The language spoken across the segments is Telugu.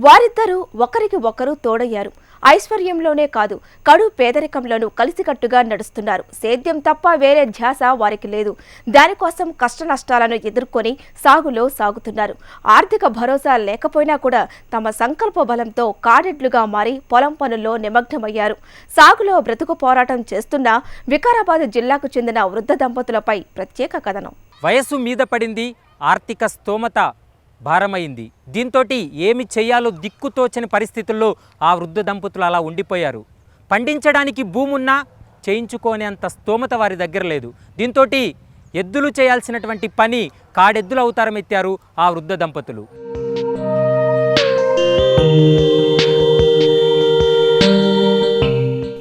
వారిద్దరూ ఒకరికి ఒకరు తోడయ్యారు. ఐశ్వర్యంలోనే కాదు కడు పేదరికంలోనూ కలిసికట్టుగా నడుస్తున్నారు. సేద్యం తప్ప వేరే ధ్యాస వారికి లేదు. దానికోసం కష్ట నష్టాలను ఎదుర్కొని సాగులో సాగుతున్నారు. ఆర్థిక భరోసా లేకపోయినా కూడా తమ సంకల్ప బలంతో కాడెడ్లుగా మారి పొలం పనుల్లో నిమగ్నమయ్యారు. సాగులో బ్రతుకు పోరాటం చేస్తున్న వికారాబాద్ జిల్లాకు చెందిన వృద్ధ దంపతులపై ప్రత్యేక కథనం. వయస్సు మీద పడింది ఆర్థిక స్తోమత. భారమైంది. దీంతో ఏమి చేయాలో దిక్కుతోచని పరిస్థితుల్లో ఆ వృద్ధ దంపతులు అలా ఉండిపోయారు. పండించడానికి భూమున్నా చేయించుకోనేంత స్తోమత వారి దగ్గర లేదు. దీంతో ఎద్దులు చేయాల్సినటువంటి పని కాడెద్దులు అవతారం ఎత్తారు ఆ వృద్ధ దంపతులు.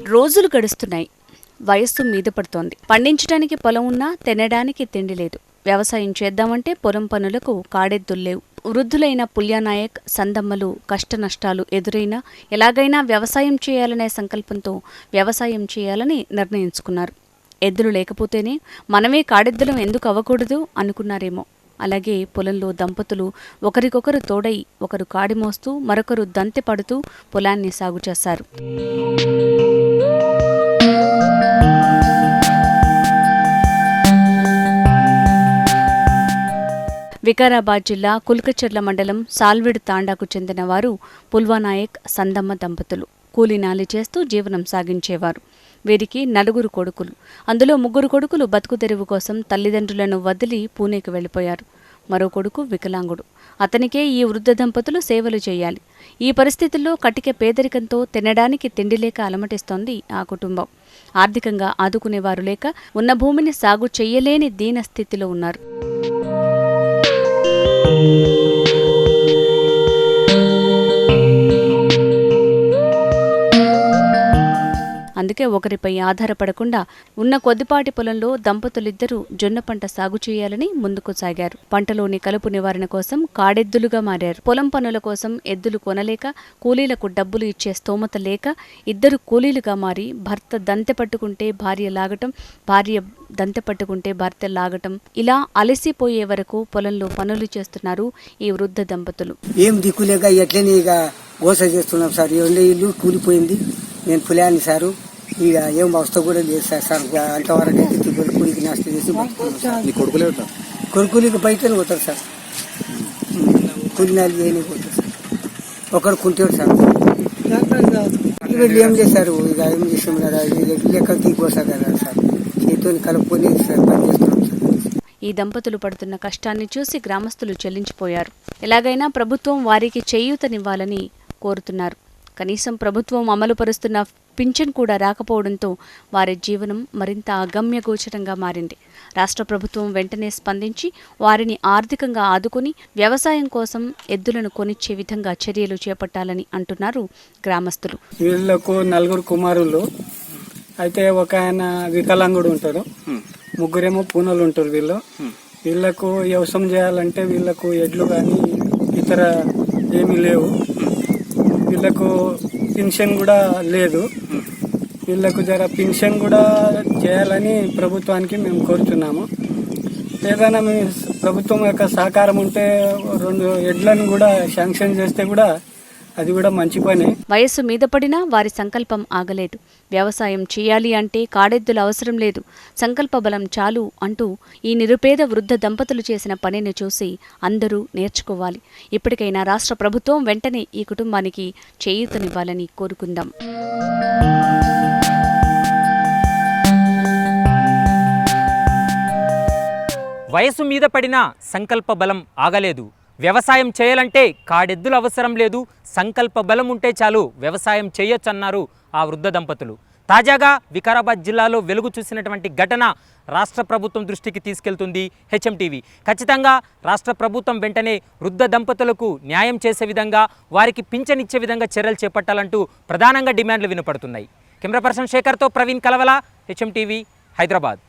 రోజులు గడుస్తున్నాయి. వయస్సు మీద పడుతోంది. పండించడానికి పొలం ఉన్నా తినడానికి తిండి లేదు. వ్యవసాయం చేద్దామంటే పొలం పనులకు కాడెద్దులు లేవు. వృద్ధులైన పుల్యానాయక్ సందమ్మలు కష్ట నష్టాలు ఎదురైనా ఎలాగైనా వ్యవసాయం చేయాలనే సంకల్పంతో వ్యవసాయం చేయాలని నిర్ణయించుకున్నారు. ఎద్దులు లేకపోతేనే మనమే కాడెద్దులం ఎందుకు అవ్వకూడదు అనుకున్నారేమో. అలాగే పొలంలో దంపతులు ఒకరికొకరు తోడై ఒకరు కాడి మోస్తూ మరొకరు దంతె పడుతూ పొలాన్ని సాగు చేశారు. వికారాబాద్ జిల్లా కుల్కచెర్ల మండలం సాల్విడ్ తాండాకు చెందిన వారు పుల్వానాయక్ సందమ్మ దంపతులు. కూలీనాలి చేస్తూ జీవనం సాగించేవారు. వీరికి నలుగురు కొడుకులు. అందులో ముగ్గురు కొడుకులు బతుకు తెరువు కోసం తల్లిదండ్రులను వదిలి పూణేకు వెళ్ళిపోయారు. మరో కొడుకు వికలాంగుడు. అతనికే ఈ వృద్ధ దంపతులు సేవలు చేయాలి. ఈ పరిస్థితుల్లో కటిక పేదరికంతో తినడానికి తిండి లేక అలమటిస్తోంది ఆ కుటుంబం. ఆర్థికంగా ఆదుకునేవారు లేక ఉన్న భూమిని సాగు చెయ్యలేని దీన స్థితిలో ఉన్నారు. అందుకే ఒకరిపై ఆధారపడకుండా ఉన్న కొద్దిపాటి పొలంలో దంపతులిద్దరూ జొన్న పంట సాగు చేయాలని ముందుకు సాగారు. పంటలోని కలుపు నివారణ కోసం కాడెద్దులుగా మారారు. పొలం పనుల కోసం ఎద్దులు కొనలేక కూలీలకు డబ్బులు ఇచ్చే స్తోమత లేక ఇద్దరు కూలీలుగా మారి భర్త దంతె పట్టుకుంటే భార్య లాగటం భార్య దంతె పట్టుకుంటే భర్త లాగటం ఇలా అలసిపోయే వరకు పొలంలో పనులు చేస్తున్నారు ఈ వృద్ధ దంపతులు. ఏం దిక్కులేక ఎట్లనే ఇక గోస చేస్తున్నాం సార్. ఇల్లు కూలిపోయింది. నేను పులాని సారు. ఇక ఏం అవస్థ కూడా లేదు సార్ సార్ అంతవరకు అయితే తిప్పలు కూలికి నష్టం చేసి. నీ కొడుకులే ఉంటారు? కొడుకులకి బయటనే పోతారు సార్. కూలినాలు చేయని పోతారు సార్. ఒకరు కుంటాడు సార్. వీళ్ళు ఏం చేశారు? ఇక ఏం చేసాం కదా? లెక్క తీకోసా కదా సార్. చేతితో కలుపుకొని సార్ పని చేస్తున్నాం సార్. ఈ దంపతులు పడుతున్న కష్టాన్ని చూసి గ్రామస్తులు చెల్లించిపోయారు. ఎలాగైనా ప్రభుత్వం వారికి చేయూతనివ్వాలని కోరుతున్నారు. కనీసం ప్రభుత్వం అమలు పరుస్తున్న పింఛన్ కూడా రాకపోవడంతో వారి జీవనం మరింత అగమ్యగోచరంగా మారింది. రాష్ట్ర ప్రభుత్వం వెంటనే స్పందించి వారిని ఆర్థికంగా ఆదుకుని వ్యవసాయం కోసం ఎద్దులను కొనిచ్చే విధంగా చర్యలు చేపట్టాలని అంటున్నారు గ్రామస్తులు. వీళ్ళకు నలుగురు కుమారులు అయితే ఒక ఆయన వికలాంగుడు ఉంటాడు. ముగ్గురేమో పూనలు ఉంటారు వీళ్ళు. వీళ్ళకు వ్యవసాయం చేయాలంటే వీళ్ళకు ఎడ్లు కానీ ఇతర ఏమీ లేవు. వీళ్ళకు పెన్షన్ కూడా లేదు. వీళ్ళకు జర పెన్షన్ కూడా చేయాలని ప్రభుత్వానికి మేము కోరుతున్నాము ఏదైనా మీ ప్రభుత్వం యొక్క సహకారం ఉంటే రెండు ఎడ్లను కూడా శాంక్షన్ చేస్తే కూడా అది కూడా మంచి పని. వయస్సు మీద పడినా వారి సంకల్పం ఆగలేదు. వ్యవసాయం చేయాలి అంటే కాడెద్దుల అవసరం లేదు. సంకల్ప బలం చాలు అంటూ ఈ నిరుపేద వృద్ధ దంపతులు చేసిన పనిని చూసి అందరూ నేర్చుకోవాలి. ఇప్పటికైనా రాష్ట్ర ప్రభుత్వం వెంటనే ఈ కుటుంబానికి చేయూతనివ్వాలని కోరుకుందాం. వయసు మీద పడిన సంకల్ప బలం ఆగలేదు. వ్యవసాయం చేయాలంటే కాడెద్దులు అవసరం లేదు సంకల్ప బలం ఉంటే చాలు వ్యవసాయం చేయొచ్చన్నారు ఆ వృద్ధ దంపతులు. తాజాగా వికారాబాద్ జిల్లాలో వెలుగు చూసినటువంటి ఘటన రాష్ట్ర ప్రభుత్వం దృష్టికి తీసుకెళ్తుంది హెచ్ఎం టీవీ ఖచ్చితంగా రాష్ట్ర ప్రభుత్వం వెంటనే వృద్ధ దంపతులకు న్యాయం చేసే విధంగా వారికి పింఛనిచ్చే విధంగా చర్యలు చేపట్టాలంటూ ప్రధానంగా డిమాండ్లు వినపడుతున్నాయి. కెమెరా పర్సన్ శేఖర్తో ప్రవీణ్ కలవల హెచ్ఎం టీవీ హైదరాబాద్.